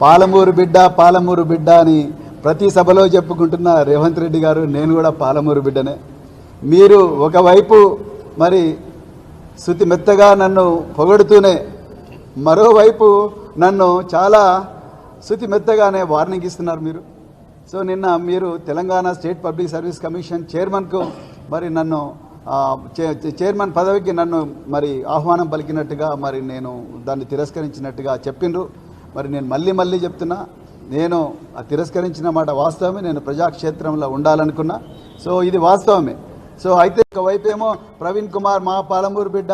పాలమూరు బిడ్డ పాలమూరు బిడ్డ అని ప్రతి సభలో చెప్పుకుంటున్న రేవంత్ రెడ్డి గారు నేను కూడా పాలమూరు బిడ్డనే. మీరు ఒకవైపు మరి శృతి మెత్తగా నన్ను పొగడుతూనే మరోవైపు నన్ను చాలా శృతి మెత్తగానే వార్నింగ్ ఇస్తున్నారు మీరు. సో నిన్న మీరు Telangana state public service commission చైర్మన్కు మరి నన్ను చే- చైర్మన్ పదవికి నన్ను మరి ఆహ్వానం పలికినట్టుగా మరి నేను దాన్ని తిరస్కరించినట్టుగా చెప్పిండ్రు. మరి నేను మళ్ళీ మళ్ళీ చెప్తున్నా నేను ఆ తిరస్కరించిన మాట వాస్తవమే నేను ప్రజాక్షేత్రంలో ఉండాలనుకున్నా. సో ఇది వాస్తవమే. సో అయితే ఒకవైపు ఏమో ప్రవీణ్ కుమార్ మా పాలమూరు బిడ్డ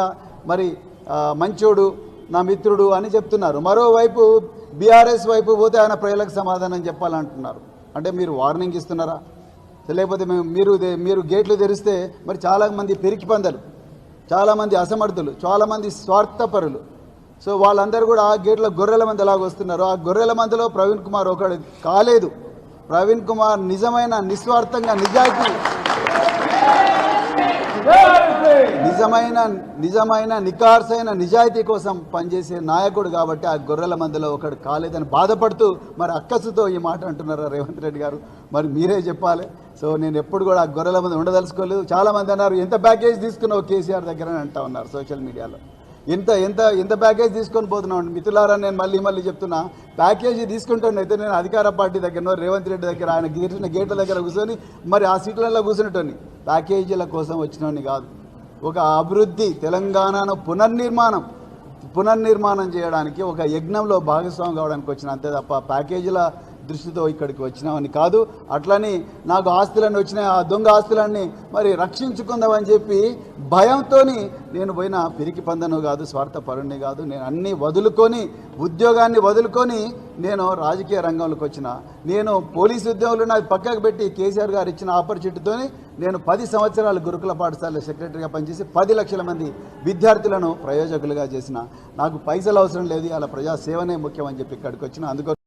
మరి మంచోడు నా మిత్రుడు అని చెప్తున్నారు. మరోవైపు బీఆర్ఎస్ వైపు పోతే ఆయన ప్రజలకు సమాధానం చెప్పాలంటున్నారు. అంటే మీరు వార్నింగ్ ఇస్తున్నారా? లేకపోతే మేము మీరు మీరు గేట్లు తెరిస్తే మరి చాలామంది పెరికి పందలు చాలామంది అసమర్థులు చాలామంది స్వార్థపరులు. సో వాళ్ళందరూ కూడా ఆ గేట్లో గొర్రెల మంది ఎలాగ వస్తున్నారు. ఆ గొర్రెల మందిలో ప్రవీణ్ కుమార్ ఒకడు కాలేదు. ప్రవీణ్ కుమార్ నిజమైన నిస్వార్థంగా నిజాయితీ. నిజమైన నిజమైన నికార్సైన నిజాయితీ కోసం పనిచేసే నాయకుడు కాబట్టి ఆ గొర్రెల మందిలో ఒకడు కాలేదని బాధపడుతూ మరి అక్కసుతో ఈ మాట అంటున్నారు రేవంత్ రెడ్డి గారు? మరి మీరే చెప్పాలి. సో నేను ఎప్పుడు కూడా ఆ గొర్రెల మంది ఉండదలుచుకోలేదు. చాలామంది అన్నారు ఎంత ప్యాకేజ్ తీసుకున్నావు కేసీఆర్ దగ్గర? అని అంటా ఉన్నారు సోషల్ మీడియాలో ఎంత ఎంత ఎంత ప్యాకేజ్ తీసుకొని పోతున్నాం మిత్రులారా నేను మళ్ళీ మళ్ళీ చెప్తున్నా. ప్యాకేజీ అయితే నేను అధికార పార్టీ దగ్గర రేవంత్ రెడ్డి దగ్గర ఆయన గేట్ల గేట్ల దగ్గర కూర్చొని మరి ఆ సీట్లలో కూర్చునేటోని ప్యాకేజీల కోసం వచ్చినోని కాదు. ఒక అభివృద్ధి తెలంగాణను పునర్నిర్మాణం పునర్నిర్మాణం చేయడానికి ఒక యజ్ఞంలో భాగస్వామి కావడానికి వచ్చిన అంతే తప్ప ప్యాకేజీల దృష్టితో ఇక్కడికి వచ్చినామని కాదు అట్లని నాకు ఆస్తులన్నీ వచ్చినాయి ఆ దొంగ ఆస్తులన్నీ మరి రక్షించుకుందామని చెప్పి భయంతో నేను పోయిన పిరికి పందను కాదు స్వార్థపరుణ్ణి కాదు నేను అన్నీ వదులుకొని ఉద్యోగాన్ని వదులుకొని నేను రాజకీయ రంగంలోకి వచ్చిన. నేను పోలీసు ఉద్యోగులు నాకు పక్కకు పెట్టి కేసీఆర్ గారు ఇచ్చిన ఆపర్చునిటీతో నేను పది సంవత్సరాలు గురుకుల పాఠశాల సెక్రటరీగా పనిచేసి పది లక్షల మంది విద్యార్థులను ప్రయోజకులుగా చేసిన. నాకు పైసలు అవసరం లేదు అలా ప్రజాసేవనే ముఖ్యమని ముఖ్యం అని చెప్పి ఇక్కడికి వచ్చిన. అందుకో